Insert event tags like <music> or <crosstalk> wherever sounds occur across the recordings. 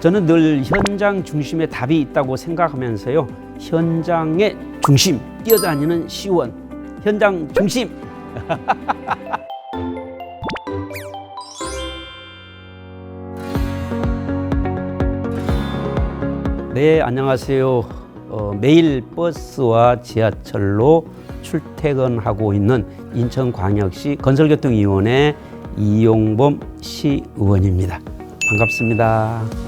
저는 늘 현장 중심에 답이 있다고 생각하면서요. 현장의 중심, 뛰어다니는 시원. 현장 중심. <laughs> 네, 안녕하세요. 어, 매일 버스와 지하철로 출퇴근하고 있는 인천광역시 건설교통위원회 이용범 시의원입니다. 반갑습니다.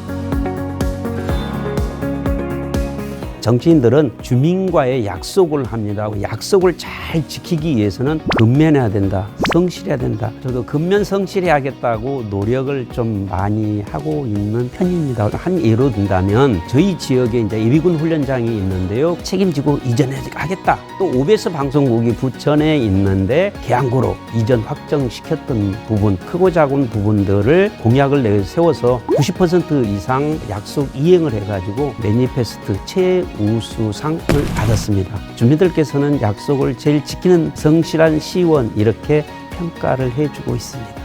정치인들은 주민과의 약속을 합니다. 약속을 잘 지키기 위해서는 근면해야 된다. 성실해야 된다. 저도 근면 성실해야겠다고 노력을 좀 많이 하고 있는 편입니다. 한 예로 든다면 저희 지역에 이제 예비군 훈련장이 있는데요. 책임지고 이전하겠다. 또 OBS 방송국이 부천에 있는데 계양구로 이전 확정시켰던 부분, 크고 작은 부분들을 공약을 내 세워서 90% 이상 약속 이행을 해가지고 매니페스트 최 우수상을 받았습니다. 주민들께서는 약속을 제일 지키는 성실한 시원 이렇게 평가를 해주고 있습니다.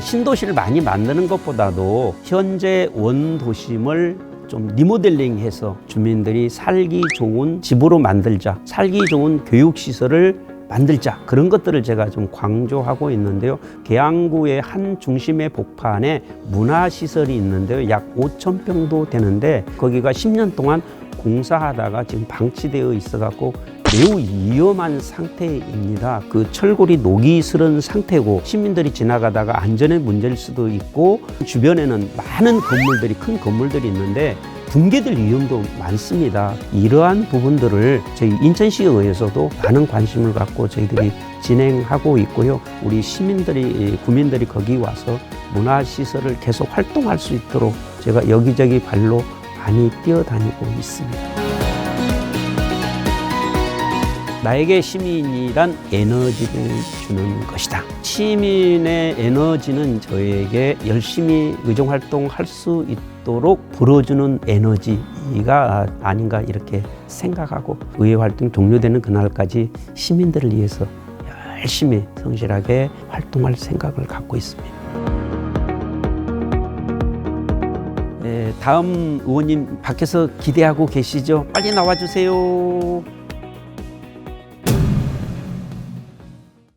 신도시를 많이 만드는 것보다도 현재 원도심을 좀 리모델링해서 주민들이 살기 좋은 집으로 만들자, 살기 좋은 교육시설을 만들자 그런 것들을 제가 좀 강조하고 있는데요. 계양구의 한 중심의 복판에 문화시설이 있는데요. 약 5천 평도 되는데 거기가 10년 동안 공사하다가 지금 방치되어 있어 갖고 매우 위험한 상태입니다. 그 철골이 녹이 슬은 상태고 시민들이 지나가다가 안전의 문제일 수도 있고 주변에는 많은 건물들이 큰 건물들이 있는데 붕괴될 위험도 많습니다. 이러한 부분들을 저희 인천시의회에서도 많은 관심을 갖고 저희들이 진행하고 있고요. 우리 시민들이 국민들이 거기 와서 문화시설을 계속 활동할 수 있도록 제가 여기저기 발로 많이 뛰어다니고 있습니다. 나에게 시민이란 에너지를 주는 것이다. 시민의 에너지는 저에게 열심히 의정 활동할 수 있도록 불어주는 에너지가 아닌가 이렇게 생각하고 의회 활동 종료되는 그날까지 시민들을 위해서 열심히 성실하게 활동할 생각을 갖고 있습니다. 네, 다음 의원님 밖에서 기대하고 계시죠? 빨리 나와주세요.